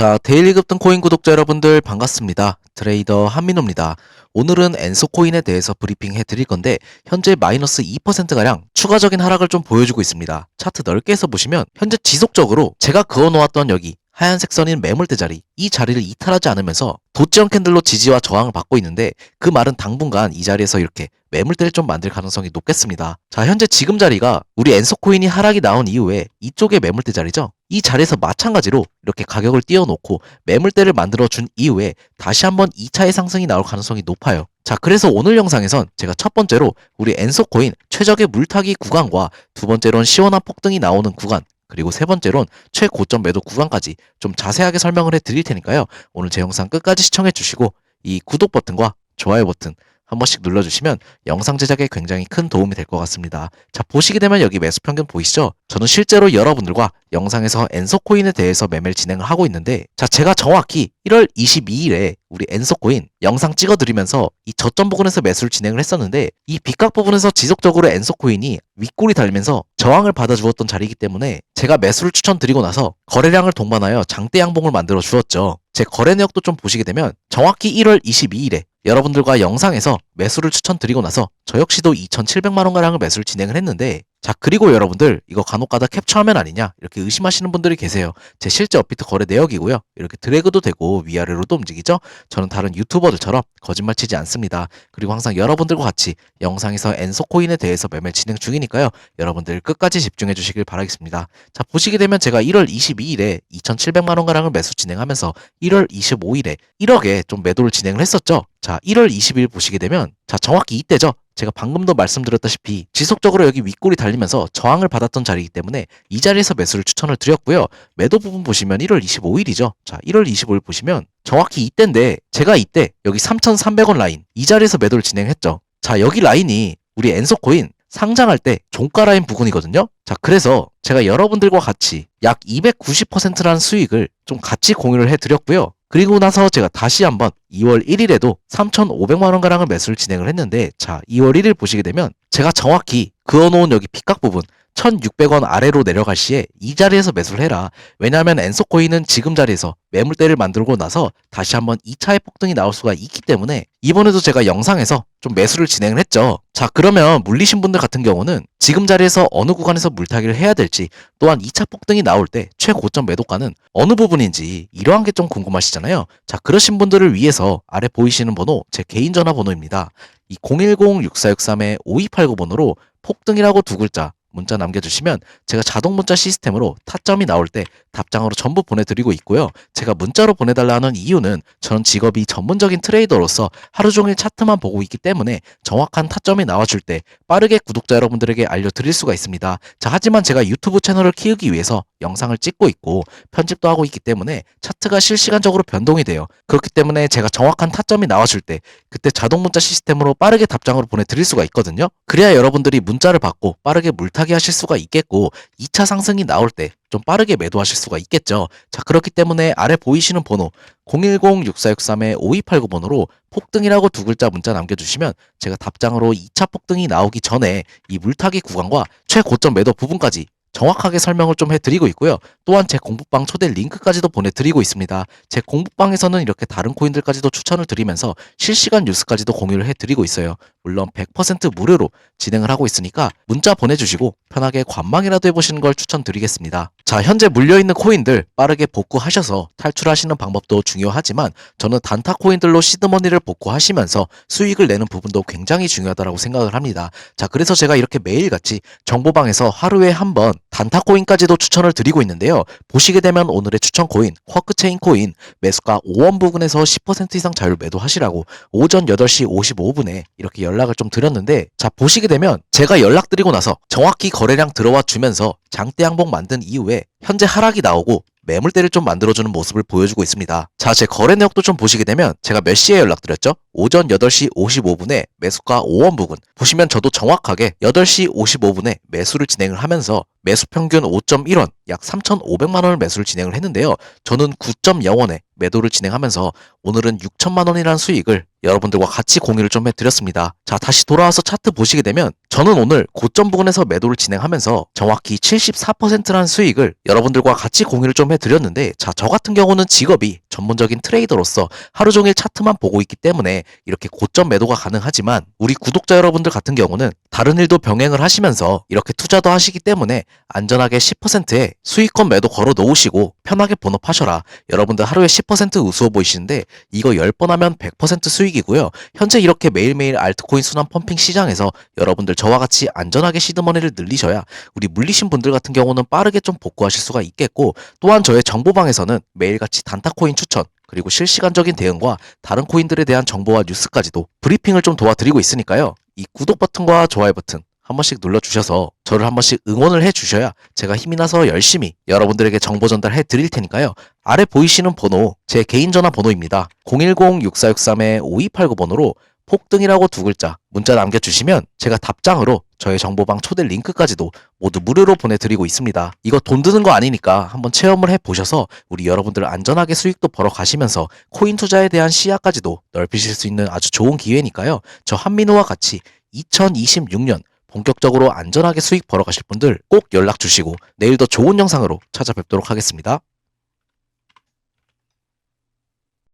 자, 데일리 급등 코인 구독자 여러분들 반갑습니다. 트레이더 한민호입니다. 오늘은 엔소 코인에 대해서 브리핑 해 드릴 건데 현재 마이너스 2%가량 추가적인 하락을 좀 보여주고 있습니다. 차트 넓게 해서 보시면 현재 지속적으로 제가 그어 놓았던 여기 하얀색 선인 매물대 자리 이 자리를 이탈하지 않으면서 도지형 캔들로 지지와 저항을 받고 있는데 그 말은 당분간 이 자리에서 이렇게 매물대를 좀 만들 가능성이 높겠습니다. 자 현재 지금 자리가 우리 엔소코인이 하락이 나온 이후에 이쪽에 매물대 자리죠. 이 자리에서 마찬가지로 이렇게 가격을 띄워놓고 매물대를 만들어 준 이후에 다시 한번 2차의 상승이 나올 가능성이 높아요. 자 그래서 오늘 영상에선 제가 첫 번째로 우리 엔소코인 최적의 물타기 구간과 두 번째로는 시원한 폭등이 나오는 구간 그리고 세 번째론 최고점 매도 구간까지 좀 자세하게 설명을 해 드릴 테니까요. 오늘 제 영상 끝까지 시청해 주시고 이 구독 버튼과 좋아요 버튼 한 번씩 눌러주시면 영상 제작에 굉장히 큰 도움이 될 것 같습니다. 자, 보시게 되면 여기 매수 평균 보이시죠? 저는 실제로 여러분들과 영상에서 엔소코인에 대해서 매매를 진행을 하고 있는데, 자, 제가 정확히 1월 22일에 우리 엔소코인 영상 찍어드리면서 이 저점 부분에서 매수를 진행을 했었는데, 이 빗각 부분에서 지속적으로 엔소코인이 윗골이 달면서 저항을 받아주었던 자리이기 때문에 제가 매수를 추천드리고 나서 거래량을 동반하여 장대 양봉을 만들어 주었죠. 제 거래 내역도 좀 보시게 되면 정확히 1월 22일에 여러분들과 영상에서 매수를 추천드리고 나서 저 역시도 2,700만 원가량을 매수를 진행을 했는데 자 그리고 여러분들 이거 간혹가다 캡처하면 아니냐? 이렇게 의심하시는 분들이 계세요. 제 실제 업비트 거래 내역이고요. 이렇게 드래그도 되고 위아래로도 움직이죠? 저는 다른 유튜버들처럼 거짓말 치지 않습니다. 그리고 항상 여러분들과 같이 영상에서 엔소코인에 대해서 매매 진행 중이니까요. 여러분들 끝까지 집중해 주시길 바라겠습니다. 자 보시게 되면 제가 1월 22일에 2,700만 원가량을 매수 진행하면서 1월 25일에 1억에 좀 매도를 진행을 했었죠? 자 1월 20일 보시게 되면 자 정확히 이때죠 제가 방금도 말씀드렸다시피 지속적으로 여기 윗골이 달리면서 저항을 받았던 자리이기 때문에 이 자리에서 매수를 추천을 드렸고요. 매도 부분 보시면 1월 25일이죠. 자, 1월 25일 보시면 정확히 이때인데 제가 이때 여기 3,300원 라인 이 자리에서 매도를 진행했죠. 자, 여기 라인이 우리 엔소코인 상장할 때 종가 라인 부근이거든요. 자, 그래서 제가 여러분들과 같이 약 290%라는 수익을 좀 같이 공유를 해드렸고요. 그리고 나서 제가 다시 한번 2월 1일에도 3,500만 원 가량을 매수를 진행을 했는데 자 2월 1일 보시게 되면 제가 정확히 그어놓은 여기 핏각 부분 1,600원 아래로 내려갈 시에 이 자리에서 매수를 해라. 왜냐하면 엔소코인은 지금 자리에서 매물대를 만들고 나서 다시 한번 2차의 폭등이 나올 수가 있기 때문에 이번에도 제가 영상에서 좀 매수를 진행을 했죠. 자 그러면 물리신 분들 같은 경우는 지금 자리에서 어느 구간에서 물타기를 해야 될지 또한 2차 폭등이 나올 때 최고점 매도가는 어느 부분인지 이러한 게 좀 궁금하시잖아요. 자 그러신 분들을 위해서 아래 보이시는 번호 제 개인 전화번호입니다. 이 010-6463-5289번호로 폭등이라고 두 글자 문자 남겨주시면 제가 자동 문자 시스템으로 타점이 나올 때 답장으로 전부 보내드리고 있고요. 제가 문자로 보내달라 하는 이유는 저는 직업이 전문적인 트레이더로서 하루 종일 차트만 보고 있기 때문에 정확한 타점이 나와줄 때 빠르게 구독자 여러분들에게 알려드릴 수가 있습니다. 자, 하지만 제가 유튜브 채널을 키우기 위해서 영상을 찍고 있고 편집도 하고 있기 때문에 차트가 실시간적으로 변동이 돼요. 그렇기 때문에 제가 정확한 타점이 나와줄 때 그때 자동 문자 시스템으로 빠르게 답장으로 보내드릴 수가 있거든요. 그래야 여러분들이 문자를 받고 빠르게 물타기 하실 수가 있겠고 2차 상승이 나올 때 좀 빠르게 매도하실 수가 있겠죠. 자 그렇기 때문에 아래 보이시는 번호 010-6463-5289번호로 폭등이라고 두 글자 문자 남겨주시면 제가 답장으로 2차 폭등이 나오기 전에 이 물타기 구간과 최고점 매도 부분까지 정확하게 설명을 좀 해드리고 있고요. 또한 제 공부방 초대 링크까지도 보내드리고 있습니다. 제 공부방에서는 이렇게 다른 코인들까지도 추천을 드리면서 실시간 뉴스까지도 공유를 해드리고 있어요. 물론 100% 무료로 진행을 하고 있으니까 문자 보내주시고 편하게 관망이라도 해보시는 걸 추천드리겠습니다. 자, 현재 물려있는 코인들 빠르게 복구하셔서 탈출하시는 방법도 중요하지만 저는 단타 코인들로 시드머니를 복구하시면서 수익을 내는 부분도 굉장히 중요하다고 생각을 합니다. 자, 그래서 제가 이렇게 매일같이 정보방에서 하루에 한번 단타 코인까지도 추천을 드리고 있는데요. 보시게 되면 오늘의 추천 코인, 쿼크체인 코인 매수가 5원 부근에서 10% 이상 자율 매도하시라고 오전 8시 55분에 이렇게 연락을 좀 드렸는데 자, 보시게 되면 제가 연락드리고 나서 정확히 거래량 들어와 주면서 장대 양봉 만든 이후에 현재 하락이 나오고 매물대를 좀 만들어주는 모습을 보여주고 있습니다. 자, 제 거래 내역도 좀 보시게 되면 제가 몇 시에 연락드렸죠? 오전 8시 55분에 매수가 5원 부근. 보시면 저도 정확하게 8시 55분에 매수를 진행을 하면서 매수 평균 5.1원, 약 3,500만 원을 매수를 진행을 했는데요. 저는 9.0원에 매도를 진행하면서 오늘은 6천만 원이라는 수익을 여러분들과 같이 공유를 좀 해드렸습니다. 자, 다시 돌아와서 차트 보시게 되면 저는 오늘 고점 부근에서 매도를 진행하면서 정확히 74%라는 수익을 여러분들과 같이 공유를 좀 해드렸는데 자, 저 같은 경우는 직업이 전문적인 트레이더로서 하루 종일 차트만 보고 있기 때문에 이렇게 고점 매도가 가능하지만 우리 구독자 여러분들 같은 경우는 다른 일도 병행을 하시면서 이렇게 투자도 하시기 때문에 안전하게 10%의 수익권 매도 걸어 놓으시고 편하게 본업하셔라. 여러분들 하루에 10% 우스워 보이시는데 이거 10번 하면 100% 수익이고요. 현재 이렇게 매일매일 알트코인 순환 펌핑 시장에서 여러분들 저와 같이 안전하게 시드머니를 늘리셔야 우리 물리신 분들 같은 경우는 빠르게 좀 복구하실 수가 있겠고 또한 저의 정보방에서는 매일같이 단타코인 추천 그리고 실시간적인 대응과 다른 코인들에 대한 정보와 뉴스까지도 브리핑을 좀 도와드리고 있으니까요. 이 구독 버튼과 좋아요 버튼 한 번씩 눌러주셔서 저를 한 번씩 응원을 해주셔야 제가 힘이 나서 열심히 여러분들에게 정보 전달해 드릴 테니까요. 아래 보이시는 번호 제 개인 전화 번호입니다. 010-6463-5289번호로 폭등이라고 두 글자 문자 남겨주시면 제가 답장으로 저의 정보방 초대 링크까지도 모두 무료로 보내드리고 있습니다. 이거 돈 드는 거 아니니까 한번 체험을 해보셔서 우리 여러분들 안전하게 수익도 벌어 가시면서 코인 투자에 대한 시야까지도 넓히실 수 있는 아주 좋은 기회니까요. 저 한민호와 같이 2026년 본격적으로 안전하게 수익 벌어 가실 분들 꼭 연락 주시고 내일 더 좋은 영상으로 찾아뵙도록 하겠습니다.